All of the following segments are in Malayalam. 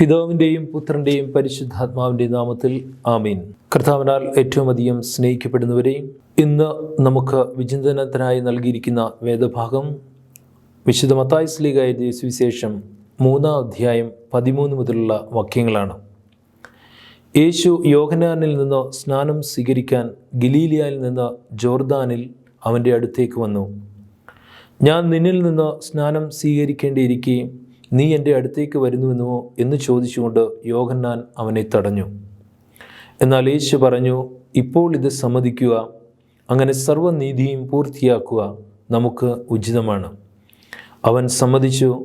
പിതാവിന്റെയും പുത്രന്റെയും പരിശുദ്ധാത്മാവിന്റെ നാമത്തിൽ ആമീൻ. കർത്താവിനാൽ ഏറ്റവും അധികം സ്നേഹിക്കപ്പെടുന്നവരെയും ഇന്ന് നമുക്ക് വിചിന്തനത്തിനായി നൽകിയിരിക്കുന്ന വേദഭാഗം വിശുദ്ധ മത്തായി സ്ലീഗായ സുവിശേഷം മൂന്നാം അധ്യായം പതിമൂന്ന് മുതലുള്ള വാക്യങ്ങളാണ്. യേശു യോഹനാനിൽ നിന്ന് സ്നാനം സ്വീകരിക്കാൻ ഗലീലിയയിൽ നിന്ന് ജോർദാനിൽ അവന്റെ അടുത്തേക്ക് വന്നു. ഞാൻ നിന്നിൽ നിന്ന് സ്നാനം സ്വീകരിക്കേണ്ടിയിരിക്കെ നീ എന്റെ അടുത്തേക്ക് വരുന്നുവെന്നോ എന്ന് ചോദിച്ചുകൊണ്ട് യോഹന്നാൻ അവനെ തടഞ്ഞു. എന്നാൽ യേശു പറഞ്ഞു ഇപ്പോൾ ഇത് സമ്മതിക്കുക അങ്ങനെ സർവനീതിയും പൂർത്തിയാക്കുക നമുക്ക് ഉചിതമാണ്. അവൻ സമ്മതിച്ചു.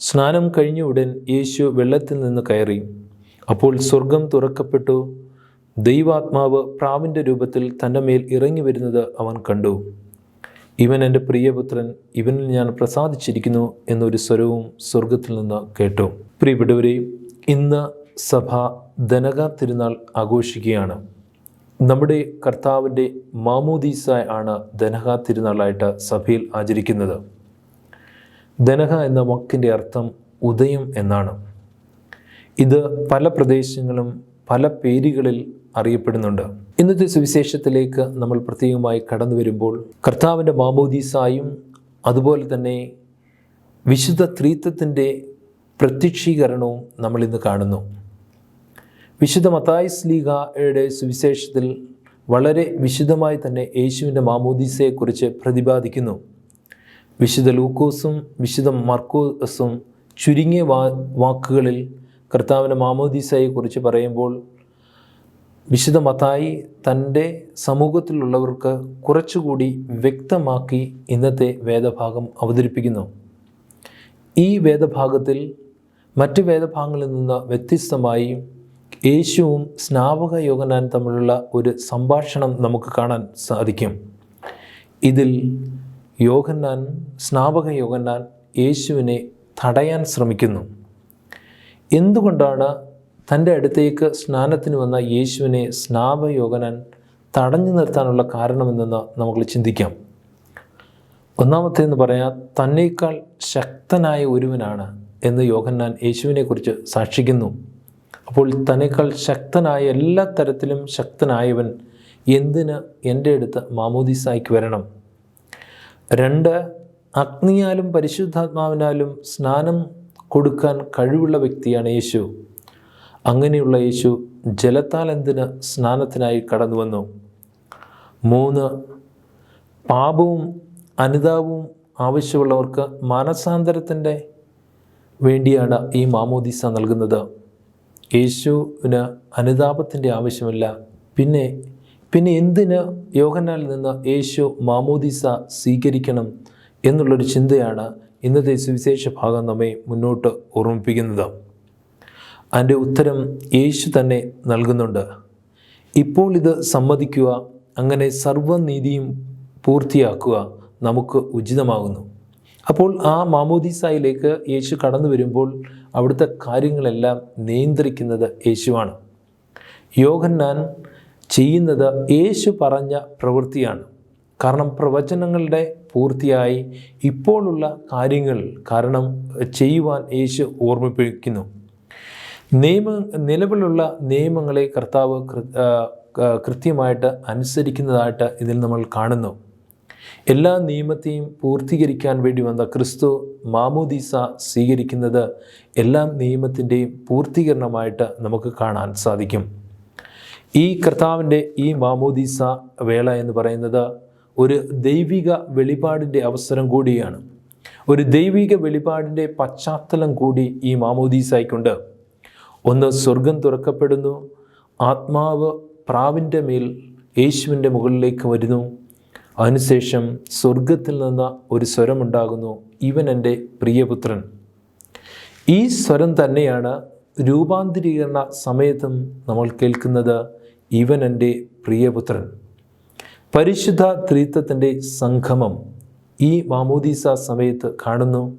സ്നാനം കഴിഞ്ഞ ഉടൻ യേശു വെള്ളത്തിൽ നിന്ന് കയറി. അപ്പോൾ സ്വർഗം തുറക്കപ്പെട്ടു. ദൈവാത്മാവ് പ്രാവിന്റെ രൂപത്തിൽ തന്റെ മേൽ ഇറങ്ങി വരുന്നത് അവൻ കണ്ടു. ഇവൻ എന്റെ പ്രിയപുത്രൻ ഇവനിൽ ഞാൻ പ്രസാദിച്ചിരിക്കുന്നു എന്നൊരു സ്വരവും സ്വർഗത്തിൽ നിന്ന് കേട്ടു. പ്രിയപ്പെട്ടവരെ ഇന്ന് സഭ ധനക തിരുനാൾ ആഘോഷിക്കുകയാണ്. നമ്മുടെ കർത്താവിന്റെ മാമോദീസ ആണ് ധനക തിരുനാളായിട്ട് സഭയിൽ ആചരിക്കുന്നത്. ധനഹ എന്ന വാക്കിന്റെ അർത്ഥം ഉദയം എന്നാണ്. ഇത് പല പ്രദേശങ്ങളും പല പേരുകളിൽ അറിയപ്പെടുന്നുണ്ട്. ഇന്നത്തെ സുവിശേഷത്തിലേക്ക് നമ്മൾ പ്രത്യേകമായി കടന്നു വരുമ്പോൾ കർത്താവിന്റെ മാമോദീസായും അതുപോലെ തന്നെ വിശുദ്ധ ത്രീത്വത്തിന്റെ പ്രത്യക്ഷീകരണവും നമ്മൾ ഇന്ന് കാണുന്നു. വിശുദ്ധ മത്തായിസ് ലീഗയുടെ സുവിശേഷത്തിൽ വളരെ വിശുദ്ധമായി തന്നെ യേശുവിന്റെ മാമോദീസയെക്കുറിച്ച് പ്രതിപാദിക്കുന്നു. വിശുദ്ധ ലൂക്കോസും വിശുദ്ധ മർക്കോസും ചുരുങ്ങിയ വാക്കുകളിൽ കർത്താവിന്റെ മാമോദീസയെക്കുറിച്ച് പറയുമ്പോൾ വിശുദ്ധ മത്തായി തന്റെ സമൂഹത്തിലുള്ളവർക്ക് കുറച്ചുകൂടി വ്യക്തമാക്കി ഇന്നത്തെ വേദഭാഗം അവതരിപ്പിക്കുന്നു. ഈ വേദഭാഗത്തിൽ മറ്റ് വേദഭാഗങ്ങളിൽ നിന്ന് വ്യത്യസ്തമായി യേശുവും സ്നാപക യോഗനാൻ തമ്മിലുള്ള ഒരു സംഭാഷണം നമുക്ക് കാണാൻ സാധിക്കും. ഇതിൽ യോഹന്നാൻ സ്നാപക യോഗന്നാൻ യേശുവിനെ തടയാൻ ശ്രമിക്കുന്നു. എന്തുകൊണ്ടാണ് തന്റെ അടുത്തേക്ക് സ്നാനത്തിന് വന്ന യേശുവിനെ സ്നാപയോഗനാൻ തടഞ്ഞു നിർത്താനുള്ള കാരണമെന്തെന്ന് നമുക്ക് ചിന്തിക്കാം. ഒന്നാമത്തേന്ന് പറയാം തന്നേക്കാൾ ശക്തനായ ഒരുവനാണ് എന്ന് യോഹന്നാൻ യേശുവിനെക്കുറിച്ച് സാക്ഷിക്കുന്നു. അപ്പോൾ തന്നേക്കാൾ ശക്തനായ എല്ലാ തരത്തിലും ശക്തനായവൻ എന്തിന് എന്റെ അടുത്ത് മാമോദിസായിക്ക് വരണം? രണ്ട് അഗ്നിയാലും പരിശുദ്ധാത്മാവിനാലും സ്നാനം കൊടുക്കാൻ കഴിവുള്ള വ്യക്തിയാണ് യേശു. അങ്ങനെയുള്ള യേശു ജലത്താൽ എന്തിന് സ്നാനത്തിനായി കടന്നു വന്നു മൂന്ന് പാപവും അനുതാപവും ആവശ്യമുള്ളവർക്ക് മാനസാന്തരത്തിന്റെ വേണ്ടിയാണ് ഈ മാമോദീസ നൽകുന്നത്. യേശുവിന് അനുതാപത്തിന്റെ ആവശ്യമില്ല. പിന്നെ പിന്നെ എന്തിന് യോഹനാൽ നിന്ന് യേശു മാമോദീസ സ്വീകരിക്കണം എന്നുള്ളൊരു ചിന്തയാണ് ഇന്നത്തെ സുവിശേഷ ഭാഗം നമ്മെ മുന്നോട്ട് ഓർമ്മിപ്പിക്കുന്നത്. അതിന്റെ ഉത്തരം യേശു തന്നെ നൽകുന്നുണ്ട്. ഇപ്പോൾ ഇത് സമ്മതിക്കുക അങ്ങനെ സർവനീതിയും പൂർത്തിയാക്കുക നമുക്ക് ഉചിതമാകുന്നു. അപ്പോൾ ആ മാമോദീസായിലേക്ക് യേശു കടന്നു വരുമ്പോൾ അവിടുത്തെ കാര്യങ്ങളെല്ലാം നിയന്ത്രിക്കുന്നത് യേശുവാണ്. യോഹന്നാൻ ചെയ്യുന്നത് യേശു പറഞ്ഞ പ്രവൃത്തിയാണ്. കാരണം പ്രവചനങ്ങളുടെ പൂർത്തിയായി ഇപ്പോഴുള്ള കാര്യങ്ങൾ കാരണം ചെയ്യുവാൻ യേശു ഓർമ്മിപ്പിക്കുന്നു. നിയമ നിലവിലുള്ള നിയമങ്ങളെ കർത്താവ് കൃത്യമായിട്ട് അനുസരിക്കുന്നതായിട്ട് ഇതിൽ നമ്മൾ കാണുന്നു. എല്ലാ നിയമത്തെയും പൂർത്തീകരിക്കാൻ വേണ്ടി വന്ന ക്രിസ്തു മാമോദീസ സ്വീകരിക്കുന്നത് എല്ലാ നിയമത്തിന്റെയും പൂർത്തീകരണമായിട്ട് നമുക്ക് കാണാൻ സാധിക്കും. ഈ കർത്താവിന്റെ ഈ മാമോദീസ വേള എന്ന് പറയുന്നത് ഒരു ദൈവിക വെളിപാടിന്റെ അവസരം കൂടിയാണ്. ഒരു ദൈവിക വെളിപാടിന്റെ പശ്ചാത്തലം കൂടി ഈ മാമോദീസായിക്കൊണ്ട്. ഒന്ന് സ്വർഗം തുറക്കപ്പെടുന്നു. ആത്മാവ് പ്രാവിന്റെ മേൽ യേശുവിന്റെ മുകളിലേക്ക് വരുന്നു. അതിനുശേഷം സ്വർഗത്തിൽ നിന്ന് ഒരു സ്വരമുണ്ടാകുന്നു ഇവൻ എന്റെ പ്രിയപുത്രൻ. ഈ സ്വരം തന്നെയാണ് രൂപാന്തരീകരണ സമയത്തും നമ്മൾ കേൾക്കുന്നത്. ഇവൻ എന്റെ പ്രിയപുത്രൻ. പരിശുദ്ധ ത്രിത്വത്തിന്റെ സംഗമം ഈ മാമോദീസ സമയത്ത് കാണുന്നു.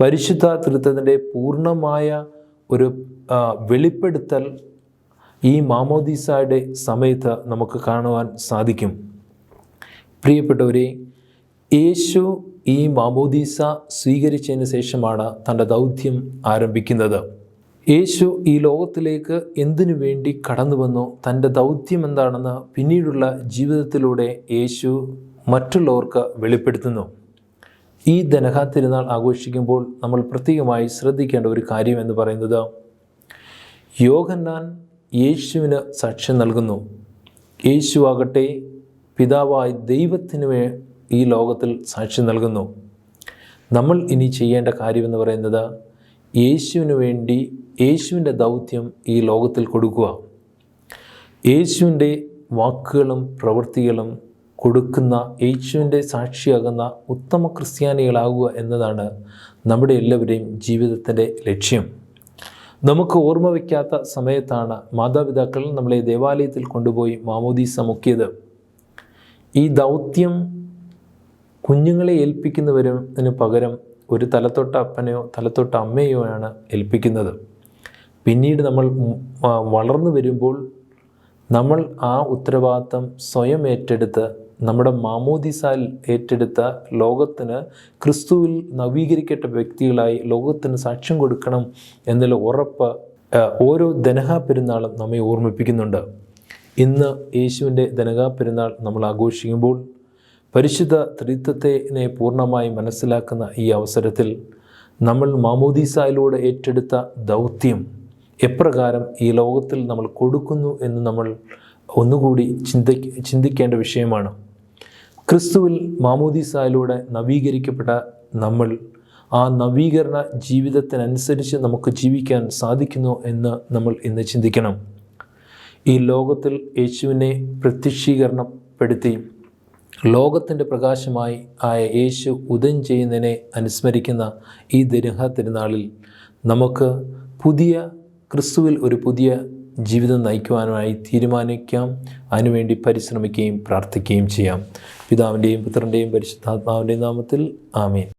പരിശുദ്ധ ത്രിത്വത്തിന്റെ പൂർണമായ ഒരു വെളിപ്പെടുത്തൽ ഈ മാമോദീസയുടെ സമയത്ത് നമുക്ക് കാണുവാൻ സാധിക്കും. പ്രിയപ്പെട്ടവരെ യേശു ഈ മാമോദീസ സ്വീകരിച്ചതിന് ശേഷമാണ് തന്റെ ദൗത്യം ആരംഭിക്കുന്നത്. യേശു ഈ ലോകത്തിലേക്ക് എന്തിനു വേണ്ടി കടന്നു വന്നു? തന്റെ ദൗത്യം എന്താണെന്ന് പിന്നീടുള്ള ജീവിതത്തിലൂടെ യേശു മറ്റുള്ളവർക്ക് വെളിപ്പെടുത്തുന്നു. ഈ ദനഹ തിരുനാൾ ആഘോഷിക്കുമ്പോൾ നമ്മൾ പ്രത്യേകമായി ശ്രദ്ധിക്കേണ്ട ഒരു കാര്യം എന്ന് പറയുന്നത് യോഹന്നാൻ യേശുവിന് സാക്ഷ്യം നൽകുന്നു. യേശു ആകട്ടെ പിതാവായി ദൈവത്തിന് ഈ ലോകത്തിൽ സാക്ഷ്യം നൽകുന്നു. നമ്മൾ ഇനി ചെയ്യേണ്ട കാര്യമെന്ന് പറയുന്നത് യേശുവിന് വേണ്ടി യേശുവിന്റെ ദൗത്യം ഈ ലോകത്തിൽ കൊടുക്കുക. യേശുവിന്റെ വാക്കുകളും പ്രവൃത്തികളും കൊടുക്കുന്ന യേശുവിന്റെ സാക്ഷിയാകുന്ന ഉത്തമ ക്രിസ്ത്യാനികളാകുക എന്നതാണ് നമ്മുടെ എല്ലാവരുടെയും ജീവിതത്തിന്റെ ലക്ഷ്യം. നമുക്ക് ഓർമ്മ വയ്ക്കാത്ത സമയത്താണ് മാതാപിതാക്കൾ നമ്മളെ ദേവാലയത്തിൽ കൊണ്ടുപോയി മാമോദീസ മുക്കിയത് ഈ ദൗത്യം കുഞ്ഞുങ്ങളെ ഏൽപ്പിക്കുന്നവരതിന് പകരം ഒരു തലത്തൊട്ട അപ്പനെയോ തലത്തൊട്ട അമ്മയോ ആണ് ഏൽപ്പിക്കുന്നത്. പിന്നീട് നമ്മൾ വളർന്നു വരുമ്പോൾ നമ്മൾ ആ ഉത്തരവാദിത്തം സ്വയം ഏറ്റെടുത്ത് നമ്മുടെ മാമോദിസാൽ ഏറ്റെടുത്ത ലോകത്തിന് ക്രിസ്തുവിൽ നവീകരിക്കപ്പെട്ട വ്യക്തികളായി ലോകത്തിന് സാക്ഷ്യം കൊടുക്കണം എന്നുള്ള ഉറപ്പ് ഓരോ ധനഹാ പെരുന്നാളും നമ്മെ ഓർമ്മിപ്പിക്കുന്നുണ്ട്. ഇന്ന് യേശുവിന്റെ ദനഹ പെരുന്നാൾ നമ്മൾ ആഘോഷിക്കുമ്പോൾ പരിശുദ്ധ ത്രിത്വത്തിനെ പൂർണമായി മനസ്സിലാക്കുന്ന ഈ അവസരത്തിൽ നമ്മൾ മാമോദീസായിലൂടെ ഏറ്റെടുത്ത ദൗത്യം എപ്രകാരം ഈ ലോകത്തിൽ നമ്മൾ കൊടുക്കുന്നു എന്ന് നമ്മൾ ഒന്നുകൂടി ചിന്തി ചിന്തിക്കേണ്ട വിഷയമാണ്. ക്രിസ്തുവിൽ മാമോദീസായിലൂടെ നവീകരിക്കപ്പെട്ട നമ്മൾ ആ നവീകരണ ജീവിതത്തിനനുസരിച്ച് നമുക്ക് ജീവിക്കാൻ സാധിക്കുന്നു എന്ന് നമ്മൾ ഇന്ന് ചിന്തിക്കണം. ഈ ലോകത്തിൽ യേശുവിനെ പ്രത്യക്ഷീകരണപ്പെടുത്തി ലോകത്തിന്റെ പ്രകാശമായി ആയ യേശു ഉദയം ചെയ്യുന്നതിനെ അനുസ്മരിക്കുന്ന ഈ ദിനഹ തിരുനാളിൽ നമുക്ക് പുതിയ ക്രിസ്തുവിൽ ഒരു പുതിയ ജീവിതം നയിക്കുവാനായി തീരുമാനിക്കാം. അതിനുവേണ്ടി പരിശ്രമിക്കുകയും പ്രാർത്ഥിക്കുകയും ചെയ്യാം. പിതാവിന്റെയും പുത്രന്റെയും പരിശുദ്ധാത്മാവിന്റെയും നാമത്തിൽ ആമീൻ.